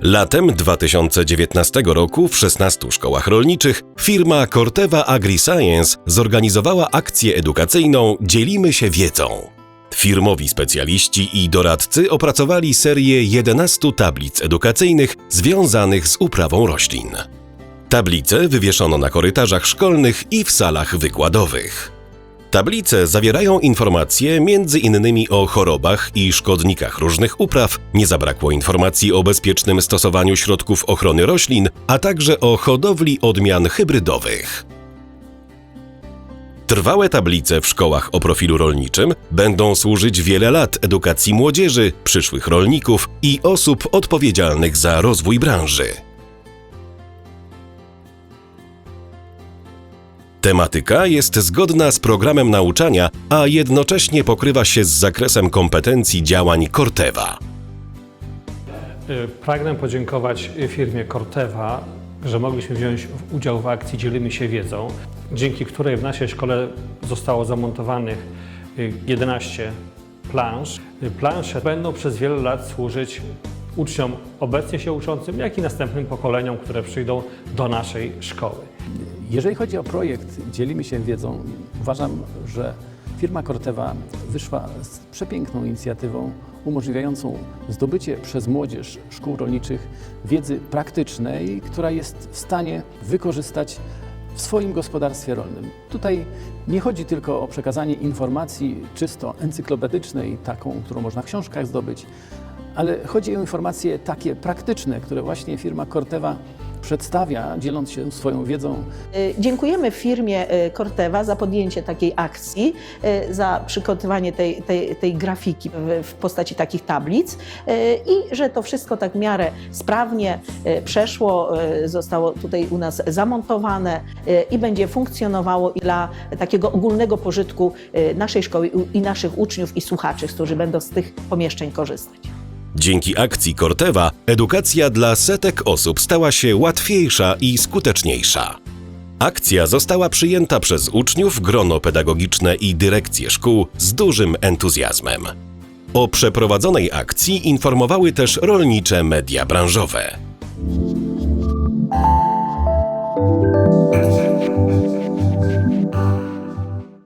Latem 2019 roku w 16 szkołach rolniczych firma Corteva AgriScience zorganizowała akcję edukacyjną Dzielimy się wiedzą. Firmowi specjaliści i doradcy opracowali serię 11 tablic edukacyjnych związanych z uprawą roślin. Tablice wywieszono na korytarzach szkolnych i w salach wykładowych. Tablice zawierają informacje innymi o chorobach i szkodnikach różnych upraw, nie zabrakło informacji o bezpiecznym stosowaniu środków ochrony roślin, a także o hodowli odmian hybrydowych. Trwałe tablice w szkołach o profilu rolniczym będą służyć wiele lat edukacji młodzieży, przyszłych rolników i osób odpowiedzialnych za rozwój branży. Tematyka jest zgodna z programem nauczania, a jednocześnie pokrywa się z zakresem kompetencji działań Corteva. Y, Pragnę podziękować firmie Corteva, że mogliśmy wziąć udział w akcji Dzielimy się wiedzą, dzięki której w naszej szkole zostało zamontowanych y, 11 plansz. Y, Plansze będą przez wiele lat służyć uczniom obecnie się uczącym, jak i następnym pokoleniom, które przyjdą do naszej szkoły. Jeżeli chodzi o projekt Dzielimy się wiedzą, uważam, że firma Corteva wyszła z przepiękną inicjatywą umożliwiającą zdobycie przez młodzież szkół rolniczych wiedzy praktycznej, która jest w stanie wykorzystać w swoim gospodarstwie rolnym. Tutaj nie chodzi tylko o przekazanie informacji czysto encyklopedycznej, taką, którą można w książkach zdobyć, ale chodzi o informacje takie praktyczne, które właśnie firma Corteva przedstawia, dzieląc się swoją wiedzą Y, Dziękujemy firmie y, Corteva za podjęcie takiej akcji, y, za przygotowanie tej, tej, tej grafiki w, postaci takich tablic i że to wszystko tak w miarę sprawnie przeszło, zostało tutaj u nas zamontowane i będzie funkcjonowało dla takiego ogólnego pożytku naszej szkoły i naszych uczniów i słuchaczy, którzy będą z tych pomieszczeń korzystać. Dzięki akcji Corteva edukacja dla setek osób stała się łatwiejsza i skuteczniejsza. Akcja została przyjęta przez uczniów, grono pedagogiczne i dyrekcje szkół z dużym entuzjazmem. O przeprowadzonej akcji informowały też rolnicze media branżowe.